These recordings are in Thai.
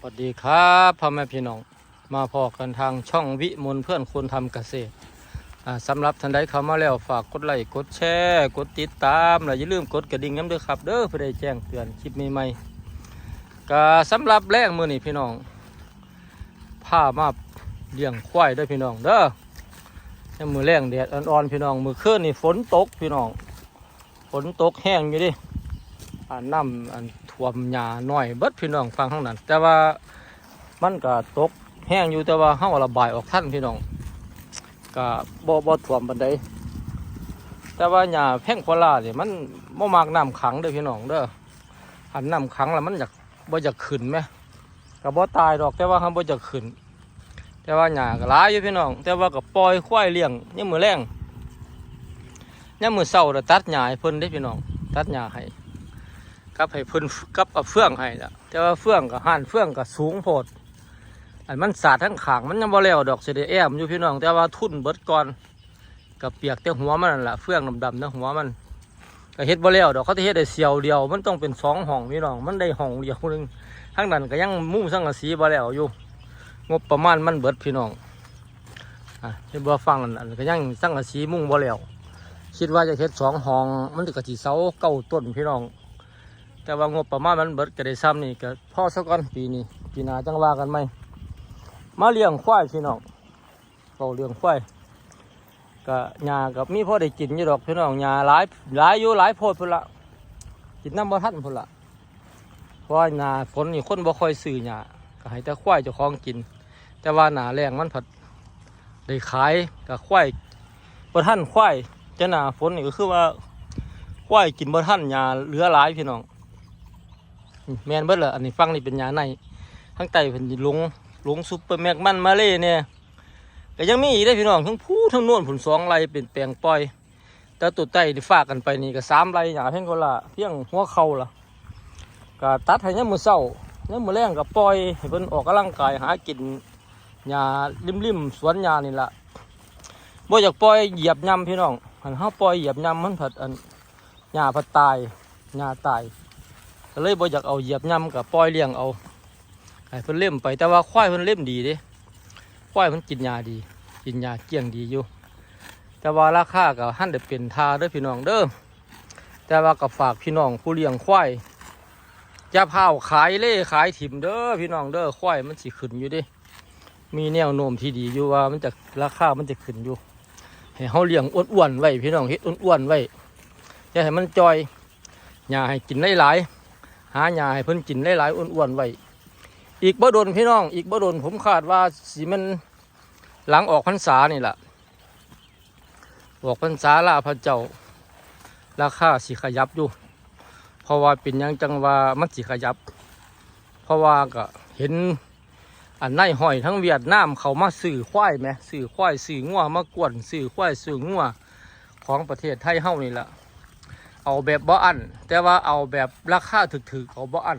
สวัสดีครับพ่อแม่พี่น้อง มาพอกันทางช่องวิมลเพื่อนคนทำเกษตรอ่าสำหรับท่านใดเข้ามาแล้วฝากกดไลค์กดแชร์กดติดตามและอย่าลืมกดกระดิ่งน้ำด้วยครับ เด้อเพื่อได้แจ้งเตือนคลิปใหม่ๆก็สำหรับแรกมือนี่พี่น้องผ้ามาเลี้ยงควายด้วยพี่น้องเด้อยังมือแรงแดดอ่อนๆพี่น้อง มือคืนนี่ฝนตกพี่น้องฝนตกแห้งอยู่ดิอ่าน้ำอัน ท่วมหญ้าน้อยเบิดพี่น้องฟังข้างนั้น แต่ว่ามันก็ตกแห้งอยู่แต่ว่าเฮาระบายออกทันพี่น้องก็บ่บ่ท่วมปานใดแต่ว่าหญ้าแพ่งโคราเนี่ยมันบ่มักน้ำขังเด้อพี่น้องเด้อหันน้ำขังแล้วมันอยากบ่อยากขึ้นไหมก็บ่ตายดอกแต่ว่าเฮาบ่อยากขึ้น แต่ว่าหญ้าก็หลายอยู่พี่น้อง แต่ว่าก็ปล่อยควายเลี้ยงยามมื้อแรงยามมื้อเช้าน่ะตัดหญ้าให้เพิ่นเด้พี่น้อง ตัดหญ้าให้ กับให้เพิ่นกับเอาเฟื่องให้ละแต่ว่าเฟื่องกับห่านเฟื่องกับสูงโพดอันมันสาดทั้งขางมันยังบ่แล้วดอกเสด็แอมอยู่พี่น้องแต่ว่าทุ่นเบิดก่อนกับเปียกแต่หัวมันนั่นล่ะเฟื่องดำๆนะหัวมันก็เฮ็ดบ่แล้วดอกเขาจะเฮ็ดได้เสียวเดียว มันต้องเป็นสองห้องพี่น้องมันได้ห้องเดียวหนึงทั้งนั้นก็ยังมุ้งสังกะสีบ่แล้วอยู่ งบประมาณมันเบิดพี่น้องอะเฮ็ดบ่ฟังนั่นก็ยังสังกะสีมุ้งบ่แล้วคิดว่าจะเฮ็ดสองห้องมันก็สิเสาเก้าต้นพี่น้อง แต่ว่างบประมาณมันเบิดก็ได้ซ้ำนี่ก็พ่อสักก่อนปีนี้ปีหน้าจังว่ากันไหมมาเลี้ยงควายพี่น้องเราเลี้ยงควายก็หญ้ากับมีพ่อได้กินอยู่ดอกพี่น้องหญ้าหลายหลายอยู่หลายโพดพุ่นละกินน้ำบ่ทันพุ่นละเพราะว่าหญ้าฝนนี่คนบ่ค่อยซื้อหญ้าก็ให้แต่ควายเจ้าของกิน แต่ว่าหนาแรงมันผัดได้ขายกับควายบ่ทันควายจะหนาฝนนี่ก็คือว่าควายกินบ่ทันหญ้าเหลือหลายพี่น้อง แมนเบิดเหรออันนี้ฟังนี่เป็นยาในทั้งไตเป็นลงลงซุปเปอร์แมกมันมาเล่เนี่ยก็ยังมีอีกได้พี่น้องทั้งผู้ทั้งนวลผลสองไรเป็นแปลงปล่อย แต่ตัวไตที่ฝากกันไปนี่ก็สามไรหยาเพียงคนละเพียงหัวเข่าละก็ตัดให้ยามมือเศร้ายามมือแรงก็ปล่อยให้เพิ่นออกกำลังกายหากินหญ้าริมสวนหญ้านี่ละบ่อยากปล่อยเหยียบยำพี่น้องหันเฮาปล่อยเหยียบยำมันผัดอันหญ้าผัดตายหญ้าตาย ก็เลยบ่อยากเอาเหยียบย่ำกับปล่อยเลี้ยงเอาให้เพิ่นเล่มไปแต่ว่าควายเพิ่นเล่มดีเด้ควายเพิ่นกินยาดี กินยาเกลี้ยงดีอยู่ แต่ว่าราคาก็หั่นได้เป็นทาเด้อพี่น้องเด้อแต่ว่าก็ฝากพี่น้องผู้เลี้ยงควายจะพาวขายเล่ขายถิ่มเด้อพี่น้องเด้อควายมันสิขึ้นอยู่ดิมีแนวโน้มที่ดีอยู่ว่ามันจะราคามันจะขึ้นอยู่ให้เฮาเลี้ยงอ้วนๆไว้พี่น้องเฮ็ดอ้วนๆไว้อย่าให้มันจอยหญ้าให้กินหลายๆาหญ้าให้เพิ่นกินหลายๆอ้วนๆไว้อีกบ่โดนพี่น้อง อีกบ่โดนผมคาดว่าสิมันหลังออกพรรษานี่แหละออกพรรษาลาพระเจ้า ราคาสิขยับอยู่ เพราะว่าเป็นยังจังว่ามันสิขยับ เพราะว่าก็เห็นอันในหอยทั้งเวียดนามเขามาซื้อควายไหมซื้อควายซื้องัวมากวนซื้อควายซื้องัวของประเทศไทยเฮานี่แหละ เอาแบบบ่อันแต่ว่าเอาแบบราคาถึกๆเขาบ่อัน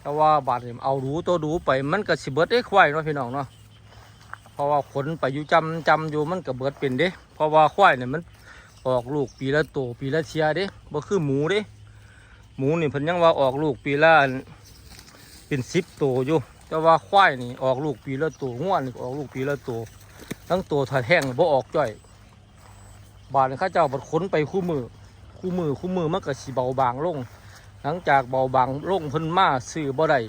แต่ว่าบาทนี่เอารู้ตัวดูไปมันก็สิเบิดได้ควายเนาะพี่น้องเนาะเพราะว่าขนไปอยู่จำจำอยู่มันก็เบิดเป็นเด้ เพราะว่าควายเนี่ยมันออกลูกปีละโตวปีละเทียเด้บ่คือหมูเด้ หมูนี่เพิ่นยังว่าออกลูกปีละเป็นสิบตัวอยู่ แต่ว่าควายนี่ออกลูกปีละตัวง่วนออกลูกปีละตัวทั้งตัวถ้าแห้งบ่ออกจ้อย บาทนี่ข้าเจ้าบัดขนไปคู่มือ คู่มือคู่มือมันก็สิเบาบางลง หลังจากเบาบางลงพิ่นมาซื้อบ่ได้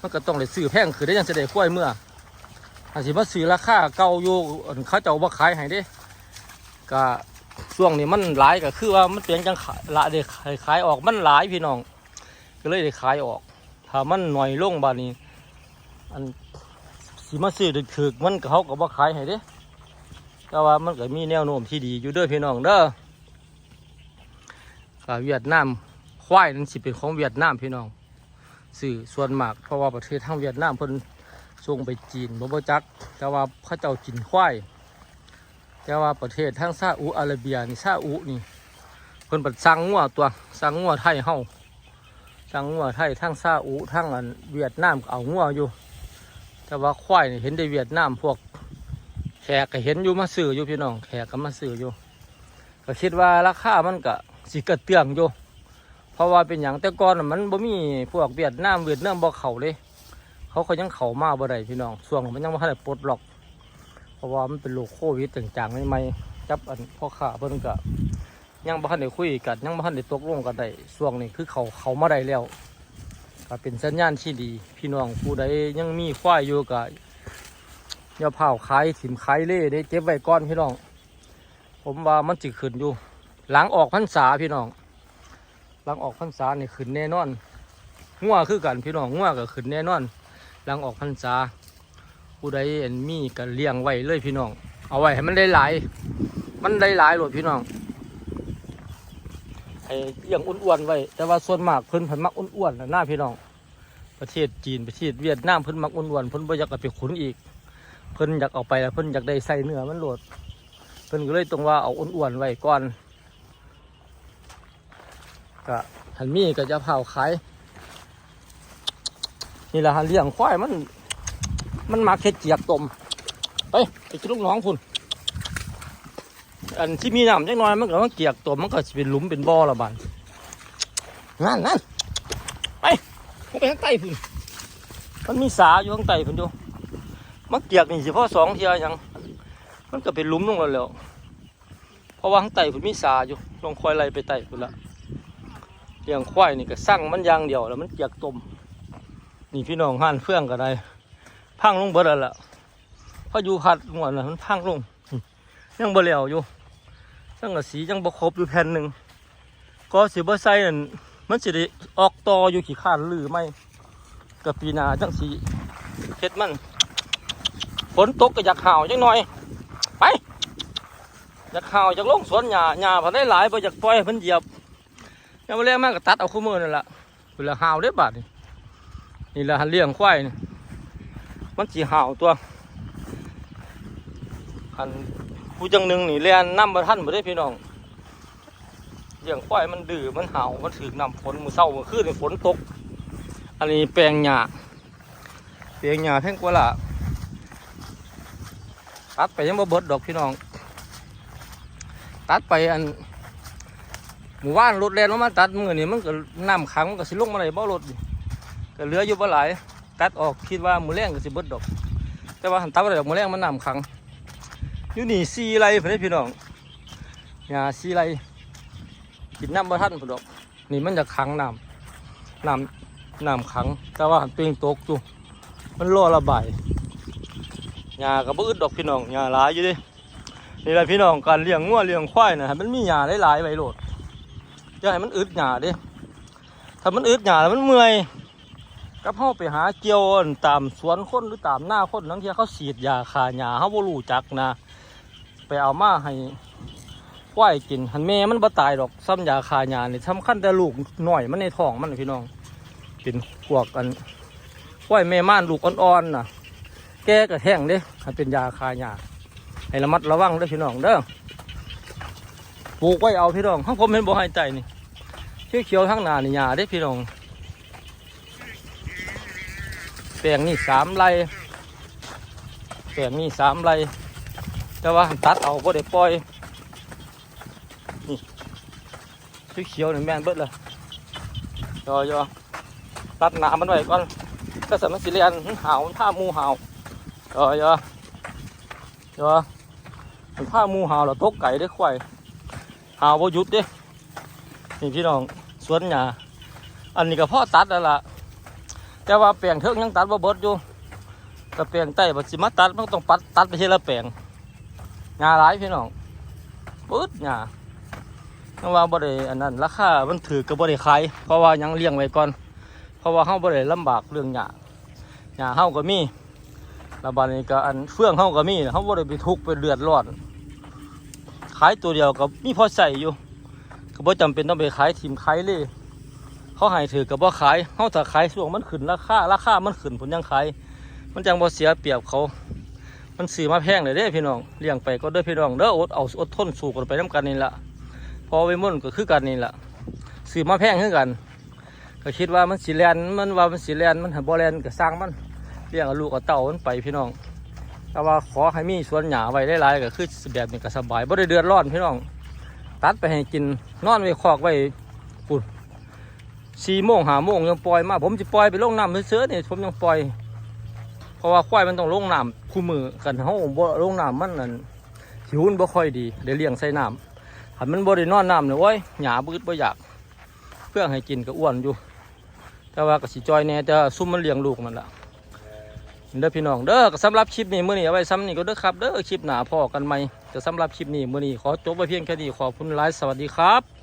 มันก็ต้องได้ซื้อแพงคือได้ยังจะได้ค่อยเมื่ออาจสิมาซื้อราคาเก่าอยู่อั่นเขาเจ้าบ่ขายให้ด้ก็ช่วงนี้มันหลายก็คือว่ามันเปลี่ยนจังขายละได้ขายขายออกมันหลายพี่น้อง ก็เลยได้ขายออก ถ้ามันหน่อยลงบานี้อันสิมาซื้อถึกมันก็เขาก็บ่ขายให้เด้แต่ว่ามันก็มีแนวโน้มที่ดีอยู่เด้อพี่น้องเด้อ ก็เวียดนามควายนั้นสิเป็นของเวียดนามพี่น้องสื่อส่วนมากเพราะว่าประเทศทางเวียดนามเพิ่นส่งไปจีนบ่บ่จัก แต่ว่าเขาเจ้ากินควายแต่ว่าประเทศทางซาอุอาระเบียนี่ซาอุนี่เพิ่นปัดสั่งงัวตัวสั่งงัวไทยเฮาสั่งงัวไทยทางซาอุทางอันเวียดนามเอางัวอยู่ แต่ว่าควายนี่เห็นได้เวียดนามพวกแขกก็เห็นอยู่มาซื้ออยู่พี่น้องแขกก็มาซื้ออยู่ ก็คิดว่าราคามันก็ สิกระเตื้องอยู่เพราะว่าเป็นอย่างแต่ก่อนมันบ่มีพวกเวียดนามเวียดนามบ่เข้าเลย เขาเขายังเข้ามาบ่ได้พี่น้องช่วงมันยังบ่ได้ปลดล็อก เพราะว่ามันเป็นโรคโควิดจังๆใหม่ๆจับอันพ่อค้าเพิ่นก็ยังบ่ทันได้คุยกันยังบ่ทันได้ตกลงกันได้ช่วงนี้คือเขาเขามาได้แล้วก็เป็นสัญญาณที่ดี พี่น้องผู้ใดยังมีควายอยู่ก็อย่าเผาขายถิ่มขายเล่ได้เก็บไว้ก่อนพี่น้อง ผมว่ามันจิขึ้นอยู่ หลังออกพรรษาพี่น้อง หลังออกพรรษานี่ขึ้นแน่นอนงัวคือกันพี่น้องงัวก็ขึ้นแน่นอน หลังออกพรรษา ผู้ใดเห็นมีก็เลี้ยงไว้เลยพี่น้อง เอาไว้ให้มันได้หลาย มันได้หลายโหลดพี่น้องให้เลี้ยงอ้วนๆไว้ แต่ว่าส่วนมากเพิ่นเพิ่นมักอ้วนๆนะหน้าพี่น้อง ประเทศจีนประเทศเวียดนามเพิ่นมักอ้วนๆเพิ่นบ่อยากไปขุนอีก เพิ่นอยากเอาไปแล้วเพิ่นอยากได้ใส่เนื้อมันโหลด เพิ่นก็เลยต้องว่าเอาอ้วนๆไว้ก่อน ก็หันมีก็จะเผาขายนี่แหละหันเลี้ยงควายมัน มันมาเค็ดเจียกตมไปไปกินลูกน้องคุณอันที่มีน้ำจังน้อยมันก็มันเกียกตมมันก็จะเป็นหลุมเป็นบ่อละบานนั่นนั่นไปไปข้างใต้พุ่นมันมีสาอยู่ข้างใต้พุ่นดูมันเกียกนี่เฉพาะสองเทียยังมันก็เป็นหลุมลงแล้วแล้วเพราะว่าข้างใต้พุ่นมีสาอยู่ลองคอยไล่ไปใต้พุ่นละ เลี้ยงควายนี่ก็สั่งมันอยางเดียวแล้วมันเกียกตมนี่พี่น้องห่านเฟื่องก็ได้พังลงเบิดแล้วล่ะพออยู่พัดงวดน่ะมันพังลงยังบ่แล้วอยู่จังกะสียังบ่ครบอยู่แผ่นหนึ่งก็สิบ่ใส่นั่นมันสิได้ออกตออยู่ขี้ข้านหรือไม่กับปีนาจังสีเฮ็ดมันฝนตกก็อยากห่าวจังหน่อยไปอยากห่าวอยากลงสวนหญ้าหญ้าพอได้หลายบ่อยากปล่อยมันเหยียบ ยังบ่แล้วมากก็ตัดเอาคู่มือนั่นล่ะเวลาหาวเด้บาดนี่นี่ละหันเลี้ยงควายนี่มันสีหาวตัวอันผู้จังหนึ่งนี่เรียนน้ำบะท่านบ่ได้พี่น้องเลี้ยงควายมันดื้อมันหาวมันถือน้ำฝนมือเศร้ามือคืนนี่ฝนตก อันนี้แปลงหญ้าแปลงหญ้าแพงกว่าละตัดไปยังบ่เบิดดอกพี่น้อง ตัดไปอัน หมู่บ้านรถแล่นลงมาตัดมือนี่มันก็น้ำขังมันก็สิลงมาได้บ่รถก็เหลืออยู่บ่หลายตัดออกคิดว่ามือแรงก็สิเบิดดอก แต่ว่าหันตัดอะไรดอกมือแรงมันน้ำขังอยู่นี่ซีไรเพื่อนพี่น้องหญ้าซีไรกินน้ำบ่ทันพุ่นดอก นี่มันจะขังน้ำน้ำน้ำขัง แต่ว่าหันตัวเองตกอยู่มันรอระบายหญ้าก็บ่อึดดอกพี่น้องหญ้าหลายอยู่ดินี่แหละพี่น้องการเลี้ยงงัวเลี้ยงควายนะให้มันมีหญ้าหลายๆไว้โลด อย่าให้มันอึดหญ้าเดิถ้ามันอึดหญ้าแล้วมันเมื่อยกับเฮาไปหาเกี่ยวตามสวนคนหรือตามหน้าคนนังเที่ยเขาฉีดยาฆ่าหญ้าเฮาบ่รู้จักนะ ไปเอามาให้ควายกินหันแม่มันบ่ตายดอกซ้ำยาฆ่าหญ้านี่ยสำคัญแต่ลูกหน้อยมันในท้องมันพี่น้องเป็นพวกกันควายแม่ม่านลูกอ่อนๆน่ะ แก่ก็แห้งเด้เป็นยาฆ่าหญ้าให้ระมัดระวังด้อพี่น้องเด้อ ปลูกไว้เอาพี่น้องข้างผมเห็นบ่ให้ใจนี่เขียวๆทั้งหน้านี่หญ้าเด้พี่น้องแปลงนี่สามไร่แปลงนี่สามไร่แต่ว่าตัดเอาบ่ได้ปล่อยนี่สีเขียวนี่แม่นเบิดเลยยอยอตัดหนามันไว้ก่อนก็สมารสิเรียนหาวผ้ามูหาวยอยอยอผ้ามูหาวเราตกไก่ได้ควาย หาวยุดเด้นี่พี่น้องสวนหญ้าอันนี้ก็พ่อตัดแล้วล่ะแต่ว่าแปลงเทิงยังตัดบ่เบิดอยู่แต่แปลงใต้บัดสิมาตัดมันต้องปัดตัดไปทีละแปลงหญ้าหลายพี่น้องปึ๊ดหญ้าเพราะว่าบ่ได้อันนั้นราคามันถือก็บ่ได้ขายเพราะว่ายังเลี้ยงไว้ก่อน เพราะว่าเฮาบ่ได้ลำบากเรื่องหญ้าหญ้าเฮาก็มีแล้วบัดนี้ก็อันเฟื่องเฮาก็มีเฮาบ่ได้ไปทุกข์ไปเดือดร้อน ขายตัวเดียวก็มีพอใส่อยู่ก็บ่จำเป็นต้องไปขายทิมขายเลยเขาให้ถือกับว่าขายเขาถ้าขายช่วงมันขึ้นราคาราคามันขึ้นผลยังขายมันจังบ่เสียเปรียบเขา มันซื้อมาแพงเลยเด้พี่น้องเลี้ยงไปก็เด้อพี่น้องเด้ออดเอาอดทนสู้กันไปน้ำกันนี่ละพอไว้มุ่นก็คือกันนี่ละซื้อมาแพงคือกัน ก็คิดว่ามันสีแลนมันว่ามันสีแลนมันหันบ่แลนก็สร้างมันเลี้ยงลูกเอาเต่ามันไปพี่น้อง แต่ว่าขอให้มีสวนหญ้าไว้ได้หลายๆก็คือแบบนี้ก็สบายบ่ได้เดือดร้อนพี่น้อง ตัดไปให้กินนอนไว้คอกไว้ปุ่นสี่โมงหาโมงยังปล่อยมา ผมจะปล่อยไปลงน้ำเชื้อเนี่ยผมยังปล่อย เพราะว่าควายมันต้องลงน้ำคู่มือกันเฮาบ่ลงน้ำมันนั่นหิวมันบ่ค่อยดีเดี๋ยวเลี้ยงใส่น้ำหันมันบ่ได้นอนน้ำเลยโว้ยหยาบืดบ่อยาก เพื่อให้กินก็อ้วนอยู่ แต่ว่าก็สิจอยแน่แต่ซุ่มมันเลี้ยงลูกมันละ เด้อพี่น้องเด้อสำหรับคลิปนี้มื้อนี้เอาไว้ซ้ำนี่ก็เด้อครับเด้อคลิปหนาพอกันไหม่แต่สำหรับคลิปนี้มื้อนี้ขอจบไว้เพียงแค่นี้ขอบคุณไลฟ์สวัสดีครับ